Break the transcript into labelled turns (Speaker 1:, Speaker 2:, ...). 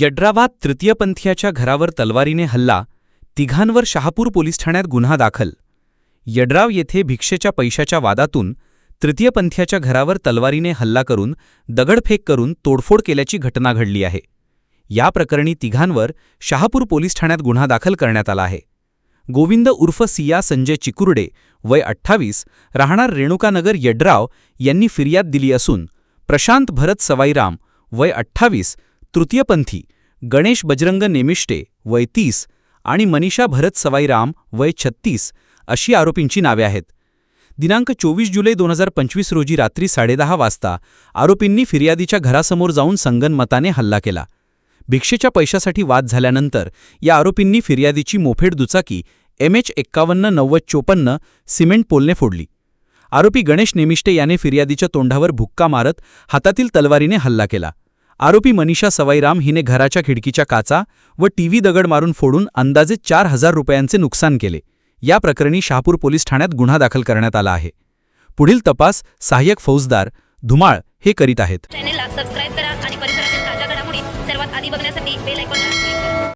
Speaker 1: यड्रावात तृतीयपंथीयाच्या घरावर तलवारीने हल्ला तिघांवर शहापूर पोलीस ठाण्यात गुन्हा दाखल. यड्राव येथे भिक्षेच्या पैशाच्या वादातून तृतीयपंथीयाच्या घरावर तलवारीने हल्ला करून दगडफेक करून तोडफोड केल्याची घटना घडली आहे. या प्रकरणी तिघांवर शहापूर पोलीस ठाण्यात गुन्हा दाखल करण्यात आला आहे. गोविंद उर्फ सिया संजय चिकुर्डे वय अठ्ठावीस राहणार रेणुकानगर यड्राव यांनी फिर्याद दिली असून प्रशांत भरत सवाईराम वय अठ्ठावीस तृतीयपंथी गणेश बजरंग नेमिष्टे वय तीस आणि मनीषा भरत सवाईराम वय छत्तीस अशी आरोपींची नावे आहेत. दिनांक चोवीस जुलै दोन हजार पंचवीस रोजी रात्री साडेदहा वाजता आरोपींनी फिर्यादीच्या घरासमोर जाऊन संगनमताने हल्ला केला. भिक्षेच्या पैशासाठी वाद झाल्यानंतर या आरोपींनी फिर्यादीची मोफेड दुचाकी एम एच एक्कावन्न नव्वद चोपन्न सिमेंट पोलने फोडली. आरोपी गणेश नेमिष्टे याने फिर्यादीच्या तोंडावर भुक्का मारत हातातील तलवारीने हल्ला केला. आरोपी मनीषा सवाईराम हिने घराच्या खिडकीच्या काचा व टीव्ही दगड मारून फोडून अंदाजे चार हजार रुपयांचे नुकसान केले. या प्रकरणी शहापूर पोलीस ठाण्यात गुन्हा दाखल करण्यात आला आहे. पुढील तपास सहाय्यक फौजदार धुमाळ हे करीत आहेत.
Speaker 2: चॅनेलला सबस्क्राईब करा आणि परिसरातील ताज्या घडामोडी सर्वात आधी बघण्यासाठी बेल आयकॉनला क्लिक करा.